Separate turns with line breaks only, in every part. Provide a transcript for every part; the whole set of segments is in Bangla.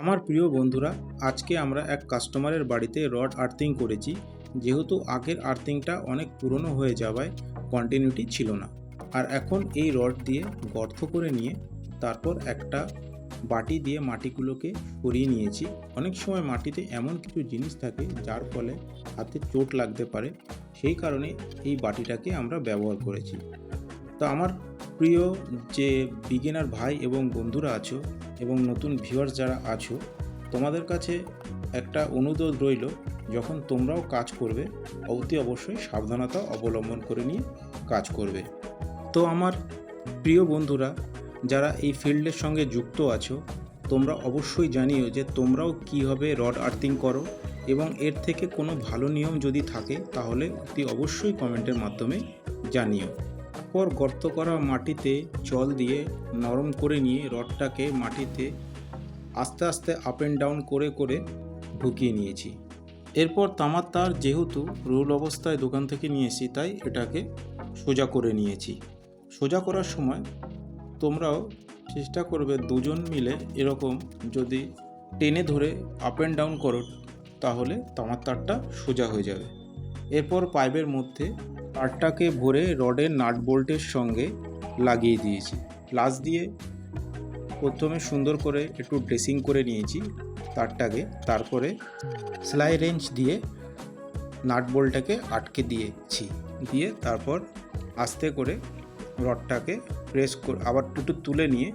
আমার প্রিয় বন্ধুরা, আজকে আমরা এক কাস্টমারের বাড়িতে রড আর্থিং করেছি। যেহেতু আগের আর্থিংটা অনেক পুরনো হয়ে যাওয়ায় কন্টিনিউটি ছিল না। আর এখন এই রড দিয়ে গর্ত করে নিয়ে তারপর একটা বাটি দিয়ে মাটিগুলোকে সরিয়ে নিয়েছি। অনেক সময় মাটিতে এমন কিছু জিনিস থাকে যার ফলে হাতে চোট লাগতে পারে, সেই কারণে এই বাটিটাকে আমরা ব্যবহার করেছি। তো আমার প্রিয় যে বিগিনার ভাই এবং বন্ধুরা আছো এবং নতুন ভিউয়ার্স যারা আছো, তোমাদের কাছে একটা অনুরোধ রইল, যখন তোমরাও কাজ করবে, অতি অবশ্যই সাবধানতা অবলম্বন করে নিয়ে কাজ করবে। তো আমার প্রিয় বন্ধুরা, যারা এই ফিল্ডের সঙ্গে যুক্ত আছো, তোমরা অবশ্যই জানিও যে তোমরাও কীভাবে রড আর্থিং করো এবং এর থেকে কোনো ভালো নিয়ম যদি থাকে, তাহলে অতি অবশ্যই কমেন্টের মাধ্যমে জানিও। পর গর্ত করা মাটিতে জল দিয়ে নরম করে নিয়ে রডটাকে মাটিতে আস্তে আস্তে আপ অ্যান্ড ডাউন করে করে ঢুকিয়ে নিয়েছি। এরপর তামার তার যেহেতু রোল অবস্থায় দোকান থেকে নিয়েছি তাই এটাকে সোজা করে নিয়েছি। সোজা করার সময় তোমরাও চেষ্টা করবে দুজন মিলে এরকম যদি টেনে ধরে আপ অ্যান্ড ডাউন করো, তাহলে তামার তারটা সোজা হয়ে যাবে। এরপর পাইপের মধ্যে তারটাকে ভরে রডের নাট বোল্টের সঙ্গে লাগিয়ে দিয়েছি। প্লাস দিয়ে প্রথমে সুন্দর করে একটু ড্রেসিং করে নিয়েছি তারটাকে। তারপরে সেলাই রেঞ্জ দিয়ে নাট বোল্টটাকে আটকে দিয়েছি। দিয়ে তারপর আস্তে করে রডটাকে প্রেস করে আবার একটু তুলে নিয়ে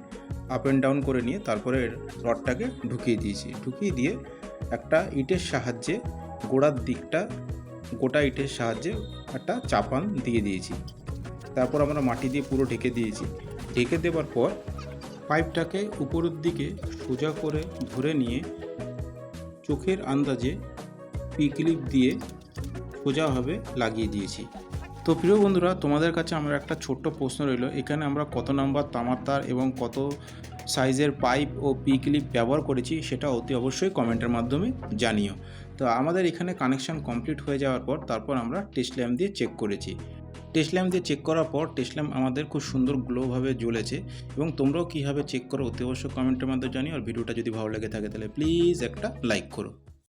আপ অ্যান্ড ডাউন করে নিয়ে তারপরে রডটাকে ঢুকিয়ে দিয়েছি। ঢুকিয়ে দিয়ে একটা ইটের সাহায্যে গোড়ার দিকটা গোটা ইটের সাহায্যে একটা চাপান দিয়ে দিয়েছি। তারপর আমরা মাটি দিয়ে পুরো ঢেকে দিয়েছি। ঢেকে দেওয়ার পর পাইপটাকে উপরের দিকে সোজা করে ধরে নিয়ে চোখের আন্দাজে পি ক্লিপ দিয়ে সোজাভাবে লাগিয়ে দিয়েছি। তো প্রিয় বন্ধুরা, তোমাদের কাছে আমার একটা ছোট্ট প্রশ্ন রইল। এখানে আমরা কত নাম্বার তামার তার এবং কত সাইজের পাইপ ও পি ক্লিপ ব্যবহার করেছি সেটা অতি অবশ্যই কমেন্টের মাধ্যমে জানিও। তো আমাদের এখানে কানেকশন কমপ্লিট হয়ে যাওয়ার পর তারপর আমরা টেস্ট ল্যাম্প দিয়ে চেক করেছি। টেস্ট ল্যাম্প দিয়ে চেক করার পর টেস্ট ল্যাম্প আমাদের খুব সুন্দর গ্লোভাবে জ্বলেছে এবং তোমরাও কীভাবে চেক করো অতি অবশ্যই কমেন্টের মাধ্যমে জানিও আর ভিডিওটা যদি ভালো লেগে থাকে তাহলে প্লিজ একটা লাইক করো।